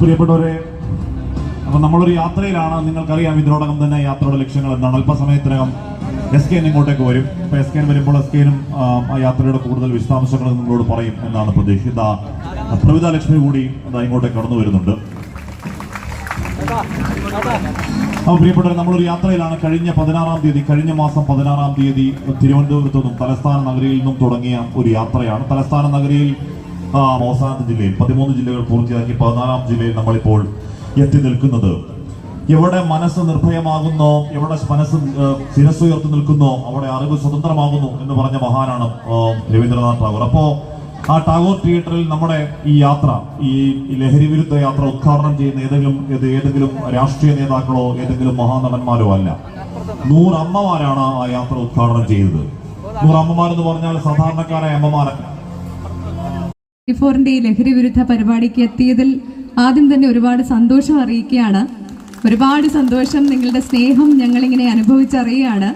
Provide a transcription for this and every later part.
പ്രിയപ്പെട്ടവരെ അപ്പൊ നമ്മളൊരു യാത്രയിലാണ്. നിങ്ങൾക്കറിയാം ഇതിനോടകം തന്നെ യാത്രയുടെ ലക്ഷ്യങ്ങൾ എന്താണ്. അല്പസമയത്തിനകം എസ് കെ ഇങ്ങോട്ടേക്ക് വരും. അപ്പൊ എസ് കെ വരുമ്പോൾ എസ് കെനും ആ യാത്രയുടെ കൂടുതൽ വിശദാംശങ്ങൾ നിങ്ങളോട് പറയും എന്നാണ് പ്രതീക്ഷിത പ്രവിത ലക്ഷ്മി കൂടി അതാ ഇങ്ങോട്ടേക്ക് കടന്നു വരുന്നുണ്ട്. അപ്പോൾ പ്രിയപ്പെട്ടവർ നമ്മളൊരു യാത്രയിലാണ്. കഴിഞ്ഞ പതിനാറാം തീയതി കഴിഞ്ഞ മാസം പതിനാറാം തീയതി തിരുവനന്തപുരത്തു നിന്നും തലസ്ഥാന നഗരിയിൽ നിന്നും തുടങ്ങിയ ഒരു യാത്രയാണ്. തലസ്ഥാന നഗരിയിൽ അവസാന ജില്ലയിൽ പതിമൂന്ന് ജില്ലകൾ പൂർത്തിയാക്കി പതിനാലാം ജില്ലയിൽ നമ്മളിപ്പോൾ എത്തി നിൽക്കുന്നത്. എവിടെ മനസ്സ് നിർഭയമാകുന്നോ എവിടെ മനസ്സ് ശിരസ്സുയർത്തി നിൽക്കുന്നോ അവിടെ അറിവ് സ്വതന്ത്രമാകുന്നു എന്ന് പറഞ്ഞ മഹാനാണ് രവീന്ദ്രനാഥ് ടാഗോർ. അപ്പോ ആ ടാഗോർ തിയേറ്ററിൽ നമ്മുടെ ഈ യാത്ര ഈ ലഹരി വിരുദ്ധ യാത്ര ഉദ്ഘാടനം ചെയ്യുന്ന ഏതെങ്കിലും ഏതെങ്കിലും രാഷ്ട്രീയ നേതാക്കളോ ഏതെങ്കിലും മഹാനടന്മാരോ അല്ല. നൂറമ്മമാരാണ് ആ യാത്ര ഉദ്ഘാടനം ചെയ്തത്. നൂറമ്മമാരെന്ന് പറഞ്ഞാൽ സാധാരണക്കാരായ അമ്മമാരല്ല. ഫോറിന്റെ ഈ ലഹരി വിരുദ്ധ പരിപാടിക്ക് എത്തിയതിൽ ആദ്യം തന്നെ ഒരുപാട് സന്തോഷം അറിയിക്കുകയാണ്. ഒരുപാട് സന്തോഷം നിങ്ങളുടെ സ്നേഹം ഞങ്ങളിങ്ങനെ അനുഭവിച്ചറിയുകയാണ്.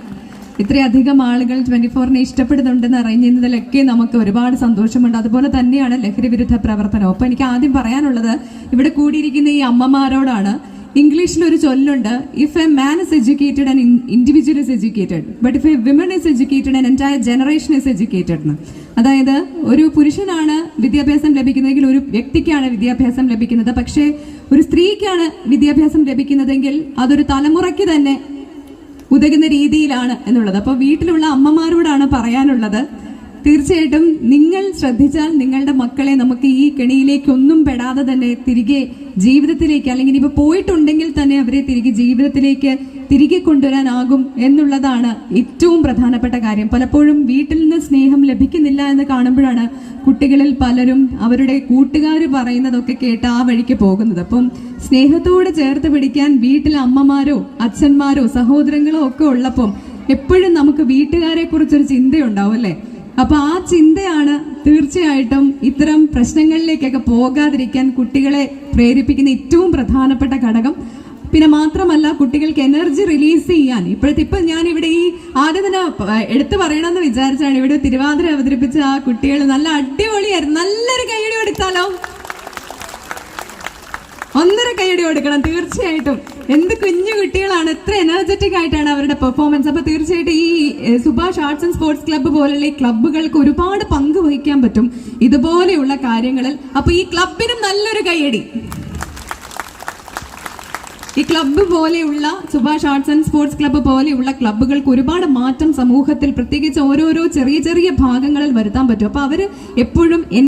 ഇത്രയധികം ആളുകൾ ട്വന്റി ഫോറിനെ ഇഷ്ടപ്പെടുന്നുണ്ടെന്ന് അറിയുന്നതിലൊക്കെ നമുക്ക് ഒരുപാട് സന്തോഷമുണ്ട്. അതുപോലെ തന്നെയാണ് ലഹരി വിരുദ്ധ പ്രവർത്തനം. അപ്പോൾ എനിക്ക് ആദ്യം പറയാനുള്ളത് ഇവിടെ കൂടിയിരിക്കുന്ന ഈ അമ്മമാരോടാണ്. ഇംഗ്ലീഷിൽ ഒരു ചൊല്ലുണ്ട് if a man is educated and individual is educated but if a women is educated and entire generation is educated എന്ന്. അതായത് ഒരു പുരുഷനാണ് വിദ്യാഭ്യാസം ലഭിക്കുന്നതെങ്കിൽ ഒരു വ്യക്തിക്കാണ് വിദ്യാഭ്യാസം ലഭിക്കുന്നത്. പക്ഷേ ഒരു സ്ത്രീക്കാണ് വിദ്യാഭ്യാസം ലഭിക്കുന്നതെങ്കിൽ അതൊരു തലമുറയ്ക്ക് തന്നെ ഉതകുന്ന രീതിയിലാണ് എന്നുള്ളത്. അപ്പോൾ വീട്ടിലുള്ള അമ്മമാരോടാണ് പറയാനുള്ളത്. തീർച്ചയായിട്ടും നിങ്ങൾ ശ്രദ്ധിച്ചാൽ നിങ്ങളുടെ മക്കളെ നമുക്ക് ഈ കെണിയിലേക്കൊന്നും പെടാതെ തന്നെ തിരികെ ജീവിതത്തിലേക്ക് അല്ലെങ്കിൽ ഇപ്പോൾ പോയിട്ടുണ്ടെങ്കിൽ തന്നെ അവരെ തിരികെ ജീവിതത്തിലേക്ക് തിരികെ കൊണ്ടുവരാനാകും എന്നുള്ളതാണ് ഏറ്റവും പ്രധാനപ്പെട്ട കാര്യം. പലപ്പോഴും വീട്ടിൽ നിന്ന് സ്നേഹം ലഭിക്കുന്നില്ല എന്ന് കാണുമ്പോഴാണ് കുട്ടികളിൽ പലരും അവരുടെ കൂട്ടുകാർ പറയുന്നതൊക്കെ കേട്ട് ആ വഴിക്ക് പോകുന്നത്. അപ്പം സ്നേഹത്തോട് ചേർത്ത് പിടിക്കാൻ വീട്ടിലെ അമ്മമാരോ അച്ഛന്മാരോ സഹോദരങ്ങളോ ഒക്കെ ഉള്ളപ്പം എപ്പോഴും നമുക്ക് വീട്ടുകാരെ കുറിച്ചൊരു ചിന്തയുണ്ടാവും അല്ലേ? അപ്പൊ ആ ചിന്തയാണ് തീർച്ചയായിട്ടും ഇത്തരം പ്രശ്നങ്ങളിലേക്കൊക്കെ പോകാതിരിക്കാൻ കുട്ടികളെ പ്രേരിപ്പിക്കുന്ന ഏറ്റവും പ്രധാനപ്പെട്ട ഘടകം. പിന്നെ മാത്രമല്ല കുട്ടികൾക്ക് എനർജി റിലീസ് ചെയ്യാൻ. ഇപ്പോഴത്തെ ഇപ്പൊ ഞാൻ ഇവിടെ ഈ ആദ്യം തന്നെ എടുത്തു പറയണമെന്ന് വിചാരിച്ചാണ് ഇവിടെ തിരുവാതിര അവതരിപ്പിച്ച ആ കുട്ടികൾ നല്ല അടിപൊളിയായിരുന്നു. നല്ലൊരു കൈയടി കൊടുത്താലോ? ഒന്നര കൈയടി കൊടുക്കണം തീർച്ചയായിട്ടും. എന്ത് കുഞ്ഞു കുട്ടികളാണ് എത്ര എനർജറ്റിക് ആയിട്ടാണ് അവരുടെ പെർഫോമൻസ് അപ്പൊ തീർച്ചയായിട്ടും ഈ Subhash arts and sports club പോലുള്ള ഈ ക്ലബ്ബുകൾക്ക് ഒരുപാട് പങ്ക് വഹിക്കാൻ പറ്റും ഇതുപോലെയുള്ള കാര്യങ്ങളിൽ. അപ്പൊ ഈ ക്ലബിനും നല്ലൊരു കൈയടി ഈ ക്ലബ്ബ് പോലെയുള്ള Subhash arts and sports club പോലെയുള്ള ക്ലബ്ബുകൾക്ക് ഒരുപാട് മാറ്റം സമൂഹത്തിൽ പ്രത്യേകിച്ച് ഓരോരോ ചെറിയ ചെറിയ ഭാഗങ്ങളിൽ വരുത്താൻ പറ്റും. അപ്പൊ അവർ എപ്പോഴും